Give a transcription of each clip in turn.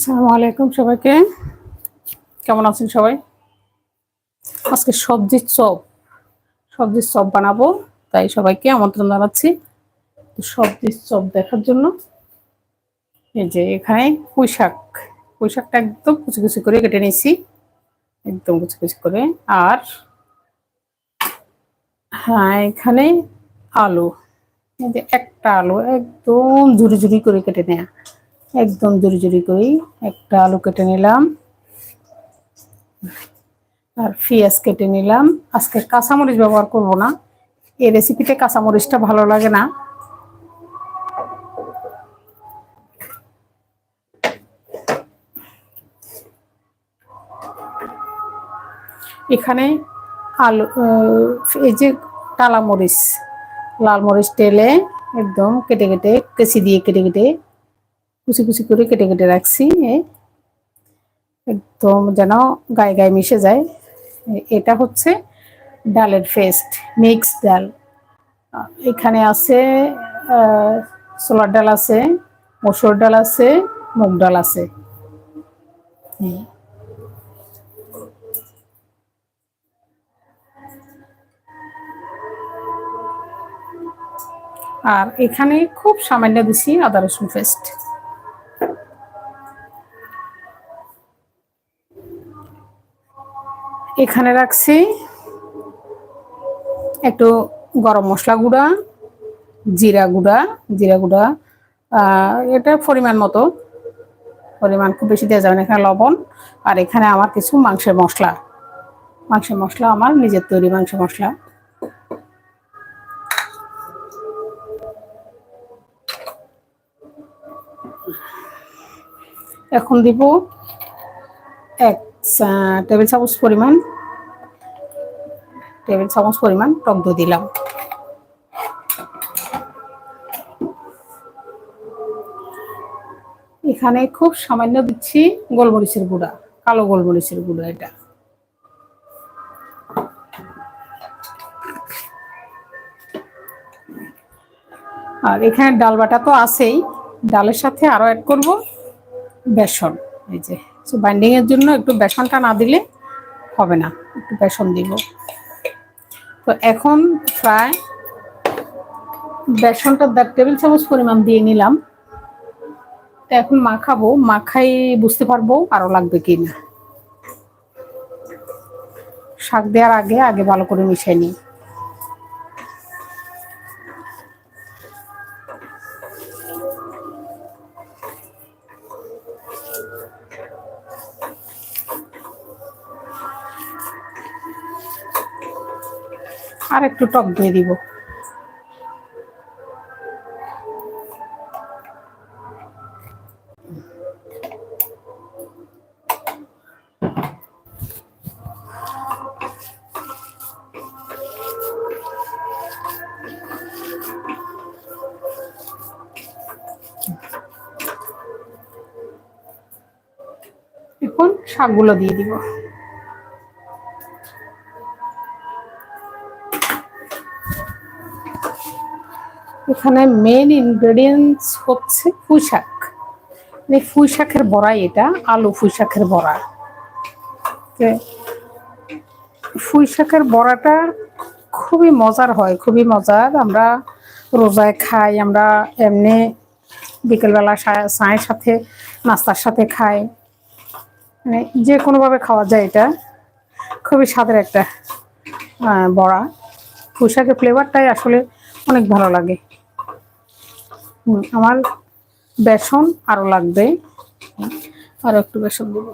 আসসালামু আলাইকুম সবাইকে। কেমন আছেন সবাই? আজকে সবজির চপ সবজির চপ বানাবো, তাই সবাইকে আমন্ত্রণ জানাচ্ছি। সবজির চপ দেখার জন্য এই যে এখানে পুঁই শাক একদম কুচি কুচি করে কেটে নিয়েছি, একদম কুচি কুচি করে। আর হ্যাঁ এখানে আলু, এই যে একটা আলু একদম ঝুড়ি ঝুড়ি করে কেটে নেয়া। একদম জুড়ি জুড়ি করেই একটা আলু কেটে নিলাম। আর পেঁয়াজ কেটে নিলাম। আজকে কাঁচামরিচ ব্যবহার করব না। এই রেসিপিতে কাঁচামরিচটা ভালো লাগে না। এখানে আলু এই যে টালা মরিচ লাল মরিচ তেলে একদম কেটে কেটে কেসি দিয়ে কেটে কেটে কুচি কুচি করে কেটে কেটে রাখছি একদম যেন গায়ে গায়ে মিশে যায়। এটা হচ্ছে ডালের ফেস্ট মিক্স ডাল। এখানে আছে সোলার ডাল আছে, মসুর ডাল আছে, মুগ ডাল আছে। আর এখানে খুব সামান্য দিছি আদা রসুন পেস্ট। এখানে রাখছি একটু গরম মশলা গুঁড়া, জিরা গুঁড়া জিরা গুঁড়া এটা পরিমাণ মতো। পরিমাণ খুব বেশি দেওয়া যাবে না, এখানে লবণ। আর এখানে আমার কিছু মাংসের মশলা। মাংসের মশলা আমার নিজের তৈরি মাংস মশলা। এখন দিব এক টেবিল চামচ পরিমাণ টেবিল চামচ পরিমাণ টক দই দিলাম। এখানে খুব সামান্য দিচ্ছি গোলমরিচের গুঁড়া, কালো গোলমরিচের গুঁড়া এটা। আর এখানে ডাল বাটা তো আছেই, ডালের সাথে আরও অ্যাড করব বেসন, এই যে। সো বাইন্ডিং এর জন্য একটু বেসনটা না দিলে হবে না, একটু বেসন দিব। তো এখন প্রায় বেসনটা দেড় টেবিল চামচ পরিমাণ দিয়ে নিলাম। তো এখন মাখাবো, মাখাই বুঝতে পারব আরও লাগবে কি না শাক দেওয়ার আগে আগে ভালো করে মিশিয়ে নিই। আর একটু টক দিয়ে দিব। এখন শাকগুলো দিয়ে দিব। এখানে মেন ইনগ্রেডিয়েন্টস হচ্ছে পুঁই শাক পুঁই শাকের বড়া এটা, আলু পুঁই শাকের বড়া শাকের বড়াটা খুবই মজার হয়, খুবই মজার। আমরা রোজায় খাই, আমরা এমনি বিকেলবেলা চায়ের সাথে, নাস্তার সাথে খাই। মানে যে কোনোভাবে খাওয়া যায় এটা। খুবই স্বাদের একটা বড়া। পুঁই শাকের ফ্লেভারটাই আসলে অনেক ভালো লাগে। আমার বেসন আরও লাগবে। আরও একটু বেসন দেব।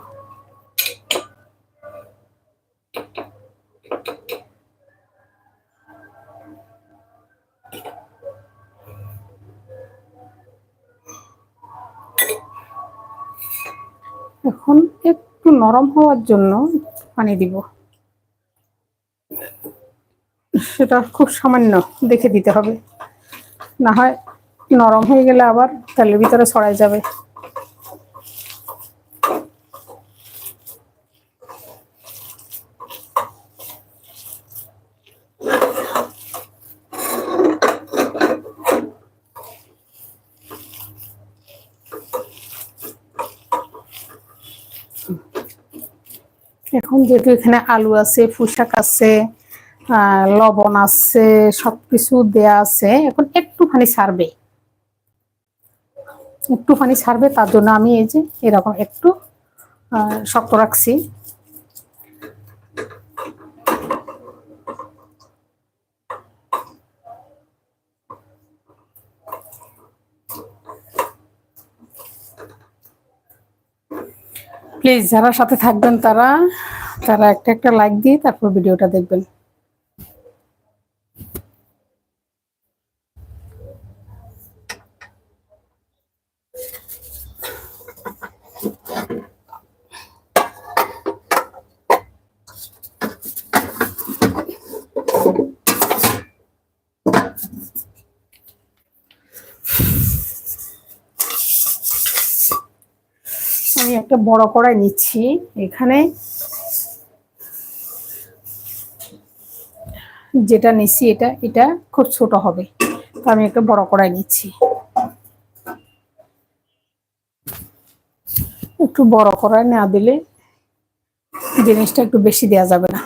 এখন একটু নরম হওয়ার জন্য পানি দিব। সেটা খুব সামান্য দেখে দিতে হবে। না হয় নরম হয়ে গেলে আবার তেলের ভিতরে ছড়াই যাবে। এখন যেহেতু এখানে আলু আছে, পুঁইশাক আছে লবণ আছে, সবকিছু দেয়া আছে, এখন একটুখানি ছাড়বে একটুখানি ছাড়বে, তার জন্য আমি এই যে এরকম একটু শক্ত রাখছি। প্লিজ যারা সাথে থাকবেন তারা তারা একটা একটা লাইক দিয়ে তারপর ভিডিওটা দেখবেন আমি একটা বড় কড়াই নিচ্ছি। এখানে যেটা নিচ্ছি, এটা এটা খুব ছোট হবে। তো আমি একটা বড় কড়াই নিচ্ছি। একটু বড় কড়াই না দিলে জিনিসটা একটু বেশি দেওয়া যাবে না।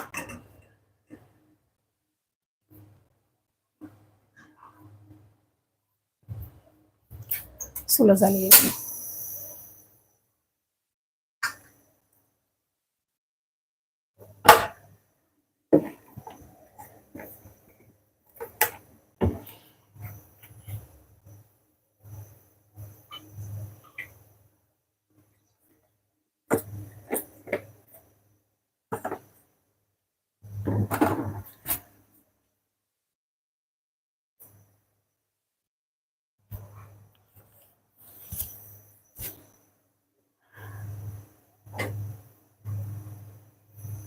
চুলো জ্বালিয়ে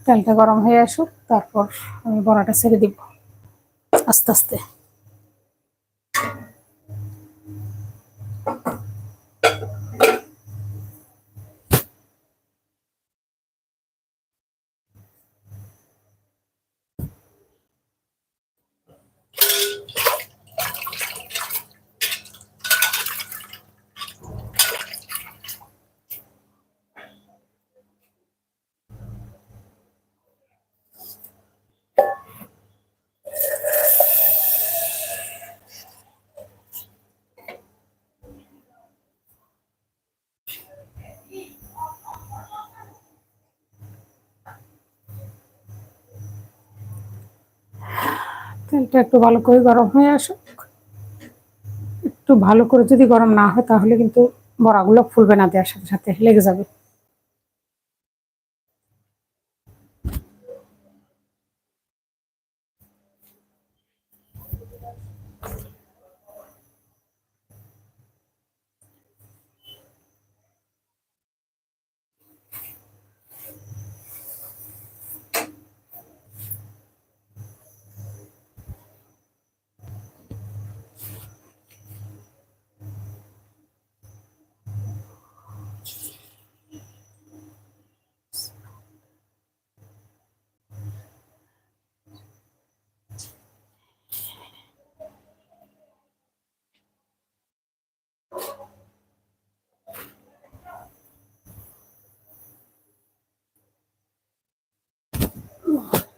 তেলটা গরম হয়ে আসুক তারপর আমি বড়াটা ছেড়ে দিব আস্তে আস্তে। তেলটা একটু ভালো করে গরম হয়ে আসুক। একটু ভালো করে যদি গরম না হয়, তাহলে কিন্তু বড়াগুলো ফুলবে না, দেওয়ার সাথে সাথে লেগে যাবে।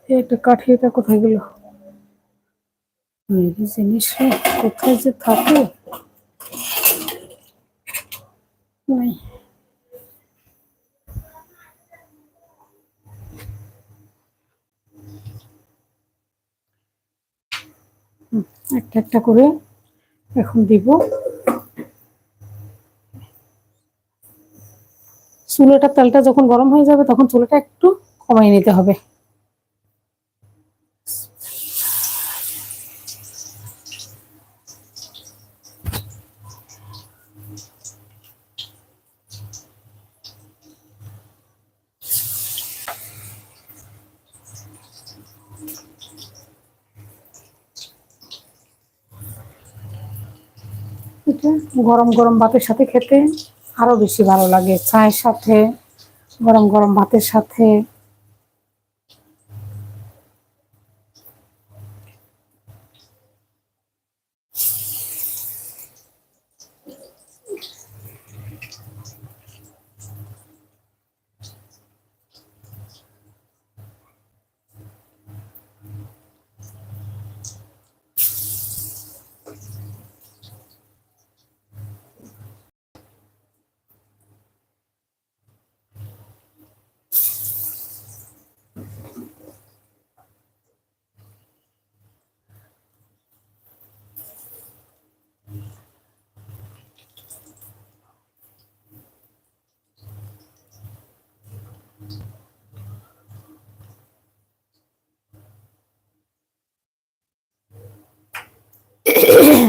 এটা কাঠি, এটা কোথায় গেল? এই জিনিসটা কোথায় যে থাকে একটা একটা করে এখন দিব। চুলোটা, তেলটা যখন গরম হয়ে যাবে, তখন চুলোটা একটু কমাই নিতে হবে। এটা গরম গরম ভাতের সাথে খেতে আরও বেশি ভালো লাগে। চায়ের সাথে, গরম গরম ভাতের সাথে।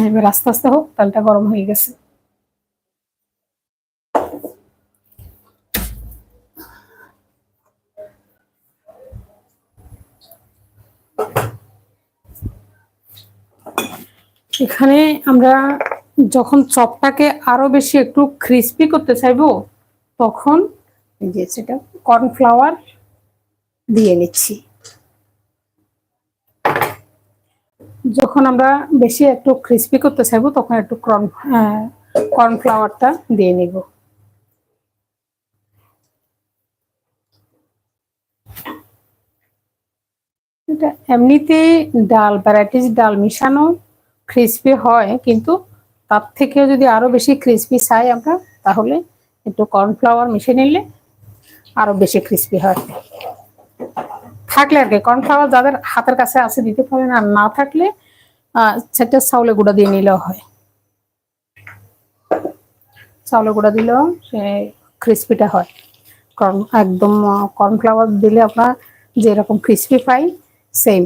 এবার আস্তে আস্তে হোক, তালটা গরম হয়ে গেছে। এখানে আমরা যখন চপটাকে আরও বেশি একটু ক্রিস্পি করতে চাইব, তখন যে সেটা কর্নফ্লাওয়ার দিয়ে নিচ্ছি। যখন আমরা বেশি একটু ক্রিস্পি করতে চাইব, তখন একটু কর্ন কর্নফ্লাওয়ারটা দিয়ে নিব। এটা এমনিতে ডাল ভ্যারাইটিস ডাল মিশানো ক্রিস্পি হয়, কিন্তু তার থেকেও যদি আরও বেশি ক্রিস্পি চাই আমরা, তাহলে একটু কর্নফ্লাওয়ার মিশে নিলে আরও বেশি ক্রিস্পি হয়। থাকলে আর কি কর্নফ্লাওয়ার যাদের হাতের কাছে আছে দিতে পারেন আর না থাকলে সেটা চাউলে গুঁড়া দিয়ে নিলেও হয়। চাউলে গুঁড়া দিলেও সে ক্রিস্পিটা হয়। কর্ন একদম কর্নফ্লাওয়ার দিলে আপনার যেরকম ক্রিস্পি পাই সেম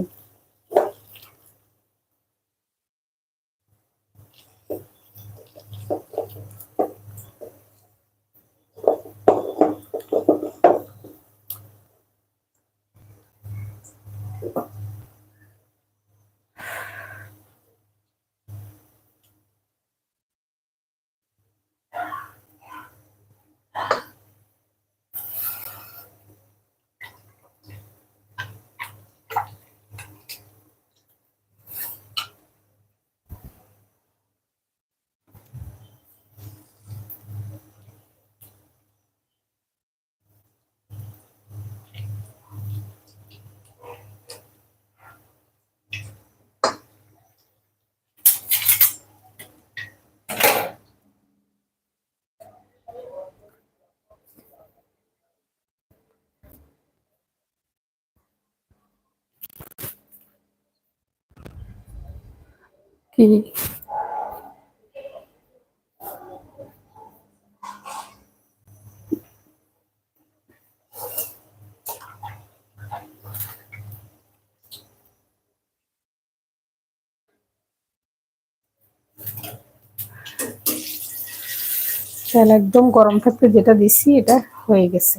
তেল একদম গরম থাকতে যেটা দিছি এটা হয়ে গেছে।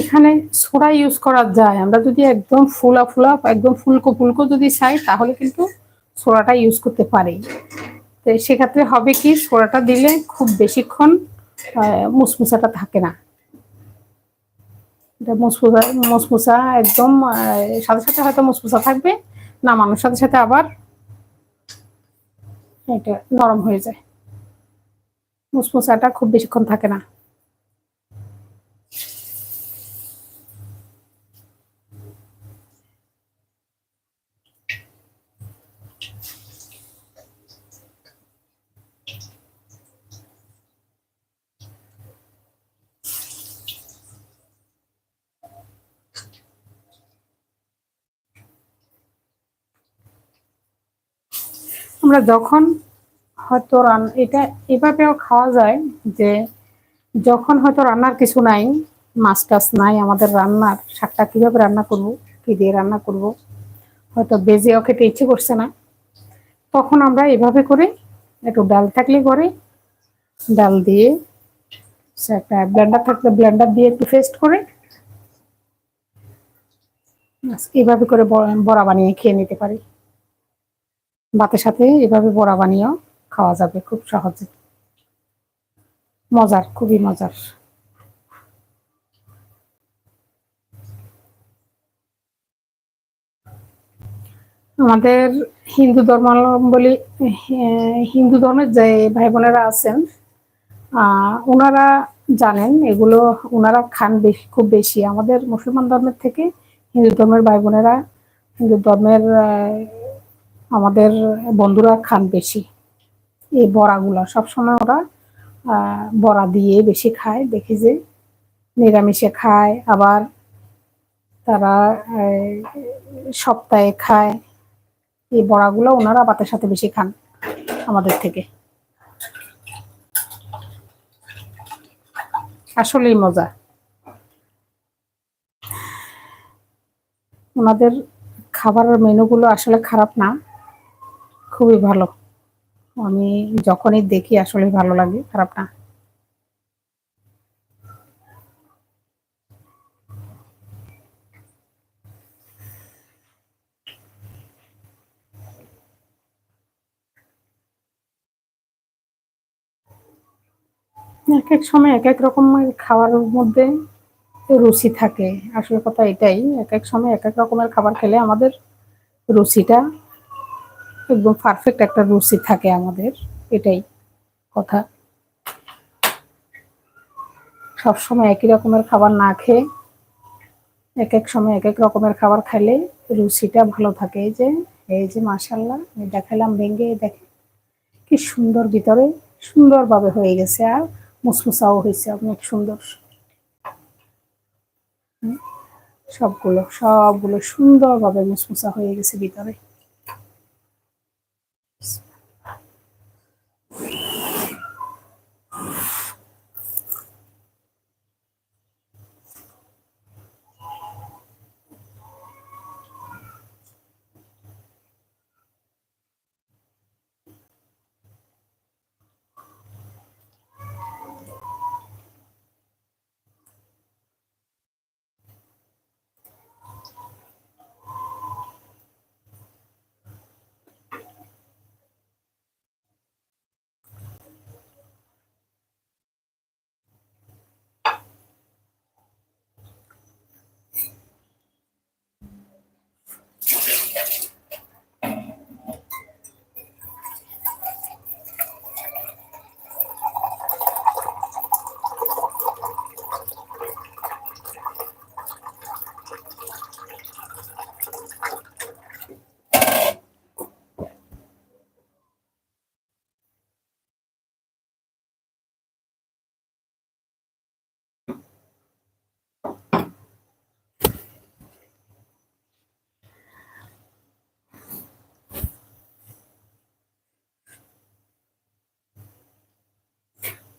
এখানে সোডা ইউজ করা যায়। আমরা যদি একদম ফুলা ফুলা, একদম ফুলকো ফুলকো যদি চাই, তাহলে কিন্তু সোডাটা ইউজ করতে পারি। তো সেক্ষেত্রে হবে কি, সোডাটা দিলে খুব বেশিক্ষণ মুসমুসাটা থাকে না। এটা মুসমুসা মুসমুসা একদম সাথে সাথে হয়তো মুসমুসা থাকবে না নামানোর সাথে সাথে আবার এটা নরম হয়ে যায়। মুসমুসাটা খুব বেশিক্ষণ থাকে না। আমরা যখন হয়তো এটা এভাবেও খাওয়া যায় যে যখন হয়তো রান্নার কিছু নাই, মাছ টাছ নাই, আমাদের রান্নার শাকটা কীভাবে রান্না করব, কি দিয়ে রান্না করব, হয়তো বেজেও খেতে ইচ্ছে করছে না, তখন আমরা এভাবে করে একটু ডাল থাকলে করে, ডাল দিয়ে একটা ব্লেন্ডার থাকলে ব্লেন্ডার দিয়ে একটু ফেস্ট করে এভাবে করে বড়া বানিয়ে খেয়ে নিতে পারি। ভাতের সাথে এভাবে বড়া বানিয়েও খাওয়া যাবে খুব সহজে। মজার খুবই মজার। আমাদের হিন্দু ধর্মাবলম্বী আহ, হিন্দু ধর্মের যে ভাই বোনেরা আছেন ওনারা জানেন এগুলো ওনারা খান বেশি খুব বেশি। আমাদের মুসলমান ধর্মের থেকে হিন্দু ধর্মের ভাই বোনেরা হিন্দু ধর্মের আমাদের বন্ধুরা খান বেশি। এই বড়াগুলো, সবসময় ওরা বড়া দিয়ে বেশি খায়, দেখি যে নিরামিষে খায়, আবার তারা সপ্তাহে খায়। এই বড়াগুলো ওনারা ভাতের সাথে বেশি খান আমাদের থেকে। আসলেই মজা। ওনাদের খাবারের মেনুগুলো আসলে খারাপ না। খুবই ভালো। আমি যখনই দেখি আসলে ভালো লাগে, খারাপ না। এক এক সময় এক এক রকমের খাবারের মধ্যে রুচি থাকে। আসল কথা এটাই, এক এক সময় এক এক রকমের খাবার খেলে আমাদের রুচিটা একদম পারফেক্ট একটা রুচি থাকে আমাদের, এটাই কথা। সব সময় একই রকমের খাবার না খেয়ে এক এক সময় এক এক রকমের খাবার খাইলে রুচিটা ভালো থাকে। এই যে এই যে মাশাল্লাহ দেখালাম ভেঙে দেখে কি সুন্দর ভিতরে সুন্দরভাবে হয়ে গেছে আর মুসমুসাও হয়েছে অনেক সুন্দর। সবগুলো সবগুলো সুন্দরভাবে মুসমুসা হয়ে গেছে ভিতরে।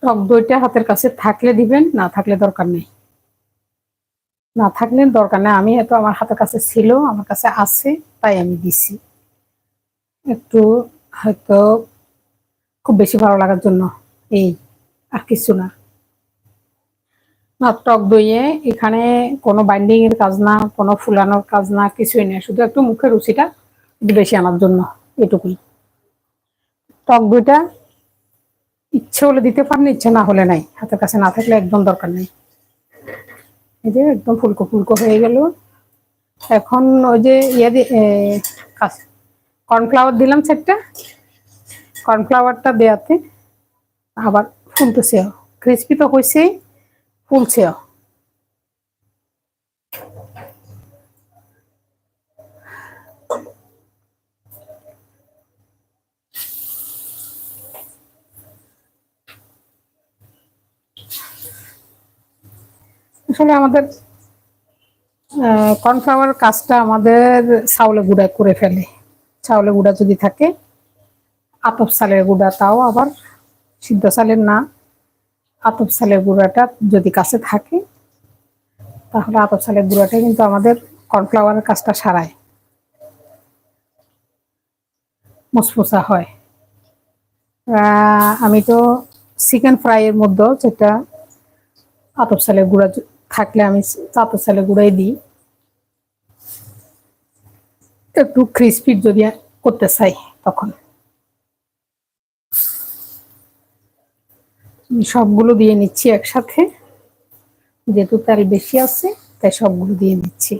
টক দইটা হাতের কাছে থাকলে দিবেন, না থাকলে দরকার নেই। না থাকলে দরকার নেই। আমি এত আমার হাতের কাছে ছিল, আমার কাছে আছে, তাই আমি দিছি। একটু হয়তো খুব বেশি ভালো লাগার জন্য এই আর কিছু না। না, টক দইয়ে এখানে কোনো বাইন্ডিং এর কাজ না, কোনো ফুলানোর কাজ না, কিছুই নেই। শুধু একটু মুখের রুচিটা একটু বেশি আনার জন্য এটুকুই। টক দইটা ইচ্ছে হলে দিতে পারেন, ইচ্ছে না হলে নাই। হাতের কাছে না থাকলে একদম দরকার নেই। এই যে একদম ফুলকো ফুলকো হয়ে গেল। এখন ওই যে ইয়ে কর্নফ্লাওয়ার দিলাম সেটটা। কর্নফ্লাওয়ারটা দেওয়াতে আবার ফুলতেছে। ক্রিসপি তো হয়েছেই ফুলছেও। আসলে আমাদের কর্নফ্লাওয়ার কাজটা আমাদের চাউলে গুঁড়া করে ফেলে। চাউলে গুঁড়া যদি থাকে, আতপ চালের গুঁড়া তাও আবার সিদ্ধ চালের না। আতপ চালের গুঁড়াটা যদি কাছে থাকে, তাহলে আতপ চালের গুঁড়াটা কিন্তু আমাদের কর্নফ্লাওয়ারের কাজটা সারায়। মুসমুসা হয়। আমি তো চিকেন ফ্রাইয়ের মধ্যেও যেটা আতপ চালের গুঁড়া থাকলে আমি আতপ চালের গুঁড়াই দিই। একটু ক্রিস্পি যদি করতে চাই তখন। সবগুলো দিয়ে নিচ্ছি একসাথে। যেহেতু তেল বেশি আছে, তাই সবগুলো দিয়ে দিচ্ছি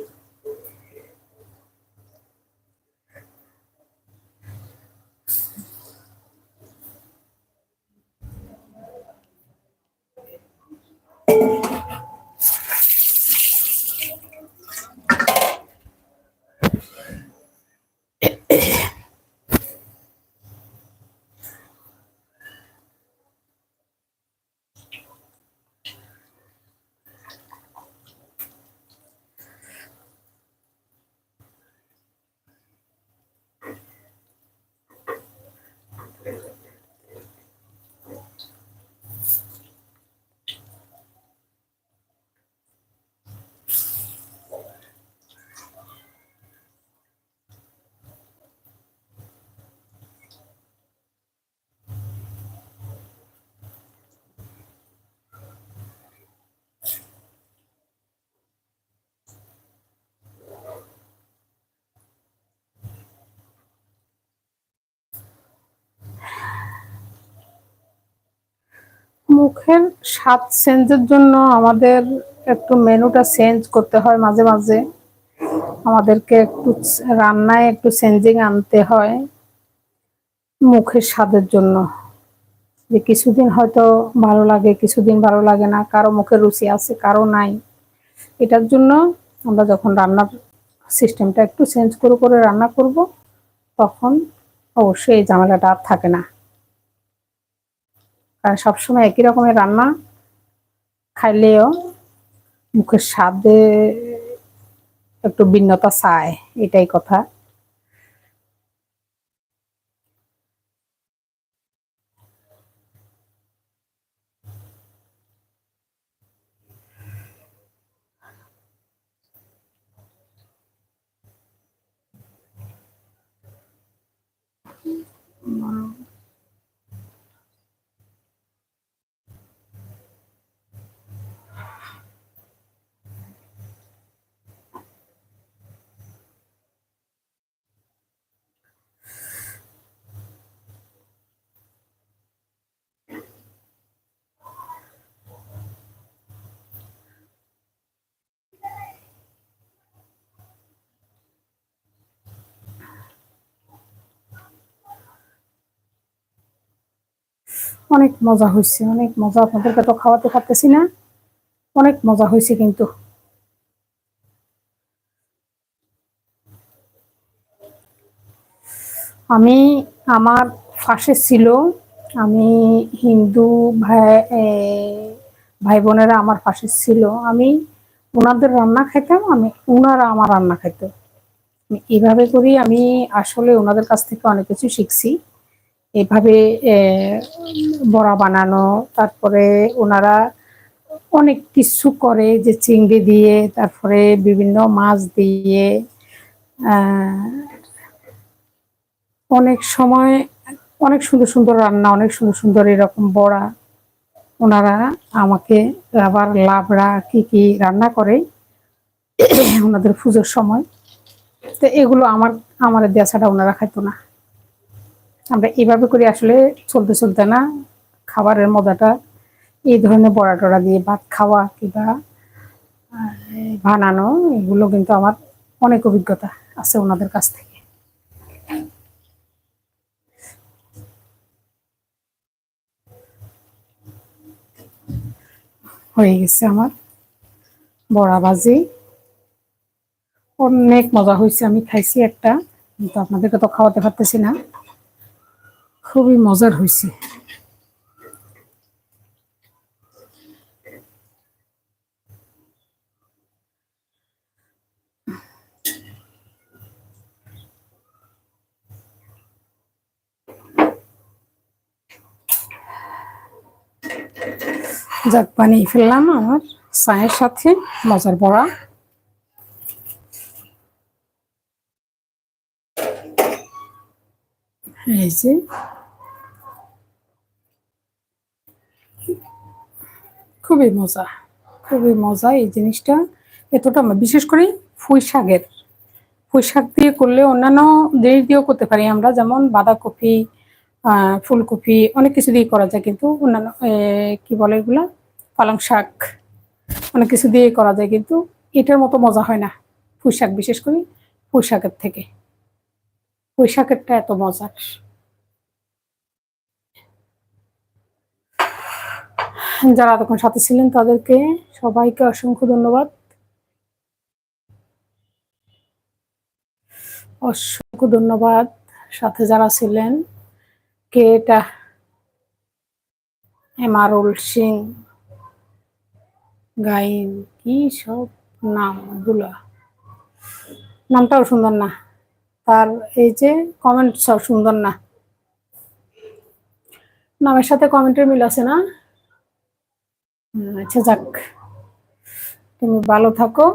মুখের স্বাদ চেঞ্জের জন্য আমাদের একটু মেনুটা চেঞ্জ করতে হয় মাঝে মাঝে। আমাদেরকে একটু রান্নায় একটু চেঞ্জিং আনতে হয় মুখের স্বাদের জন্য। যে কিছুদিন হয়তো ভালো লাগে, কিছুদিন ভালো লাগে না, কারও মুখের রুচি আছে, কারও নাই। এটার জন্য আমরা যখন রান্নার সিস্টেমটা একটু চেঞ্জ করে করে রান্না করব, তখন অবশ্যই এই ঝামেলাটা আর থাকে না। কারণ সবসময় একই রকমের রান্না খাইলেও মুখের স্বাদে একটু ভিন্নতা চায় এটাই কথা। অনেক মজা হয়েছে, অনেক মজা। আপনাদেরকে তো খাওয়াতে পারতেছি না। অনেক মজা হয়েছে কিন্তু। আমি, আমার ফাঁসে ছিল, আমি হিন্দু ভাই ভাই বোনেরা আমার পাশে ছিল। আমি ওনাদের রান্না খাইতাম, আমি ওনারা আমার রান্না খাইতো। এভাবে করি, আমি আসলে ওনাদের কাছ থেকে অনেক কিছু শিখছি। এভাবে বড়া বানানো, তারপরে ওনারা অনেক কিছু করে যে চিংড়ি দিয়ে, তারপরে বিভিন্ন মাছ দিয়ে অনেক সময় অনেক সুন্দর সুন্দর রান্না, অনেক সুন্দর সুন্দর এরকম বড়া। ওনারা আমাকে আবার লাবড়া কি কি রান্না করে ওনাদের পুজোর সময়। তো এগুলো আমার আমার ছাড়া ওনারা খাইতো না। আমরা এভাবে করে আসলে চলতে চলতে না, খাবারের মজাটা এই ধরনের বড়া টড়া দিয়ে ভাত খাওয়া কিংবা বানানো, এগুলো কিন্তু আমার অনেক অভিজ্ঞতা আছে ওনাদের কাছ থেকে। হয়ে গেছে আমার বড়া ভাজি। অনেক মজা হয়েছে, আমি খাইছি একটা, কিন্তু আপনাদেরকে তো খাওয়াতে পারতেছি না। খুবই মজার হয়েছে যাক বানিয়ে ফেললাম আমার চায়ের সাথে মজার বড়া। এই যে খুবই মজা খুবই মজা এই জিনিসটা। এতটা বিশেষ করে ফুই শাকের। পুঁই শাক দিয়ে করলে অন্যান্য জিনিস দিয়েও করতে পারি আমরা, যেমন বাঁধাকপি ফুলকপি, অনেক কিছু দিয়ে করা যায় কিন্তু অন্যান্য কি বলে এগুলা? পালং শাক, অনেক কিছু দিয়ে করা যায় কিন্তু এটার মতো মজা হয় না, পুঁই শাক বিশেষ করে পুঁই শাকের থেকে। পুঁই শাকেরটা এত মজার। যারা এতক্ষণ সাথে ছিলেন, তাদেরকে সবাইকে অসংখ্য ধন্যবাদ। অসংখ্য ধন্যবাদ সাথে যারা ছিলেন। কে এটা? এমারুল সিং, গাইন, কি সব নামগুলা নামটাও সুন্দর না। তার এই যে কমেন্ট সব সুন্দর না। নামের সাথে কমেন্টের মিল আছে না? আচ্ছা যাক। তুমি ভালো থাকো।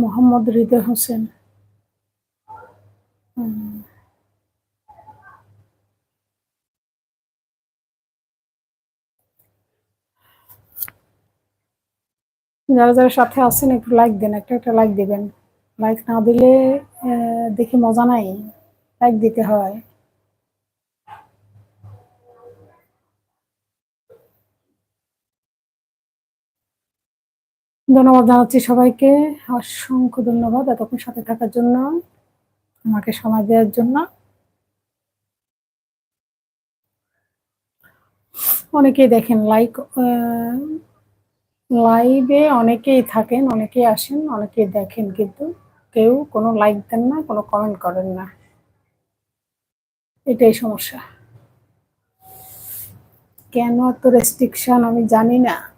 মোহাম্মদ হৃদয় হোসেন। হুম, যারা যারা সাথে আছেন, একটু লাইক দেন, একটা একটা লাইক দিবেন। লাইক না দিলে দেখি মজা নাই। লাইক দিতে হয়। ধন্যবাদ জানাচ্ছি সবাইকে। অসংখ্য ধন্যবাদ এতক্ষণ সাথে থাকার জন্য, আমাকে সময় দেওয়ার জন্য। অনেকেই দেখেন লাইক লাইভে অনেকেই থাকেন, অনেকেই আসেন, অনেকেই দেখেন কিন্তু কেউ কোনো লাইক দেন না, কোনো কমেন্ট করেন না। এটাই সমস্যা। কেন এত রেস্ট্রিকশন আমি জানি না।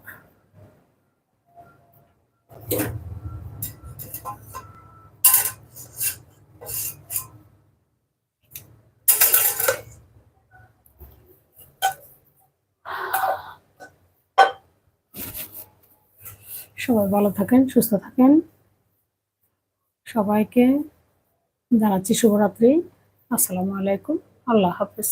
সবাই ভালো থাকেন সুস্থ থাকেন। সবাইকে জানাচ্ছি শুভরাত্রি। আসসালামু আলাইকুম। আল্লাহ হাফিজ।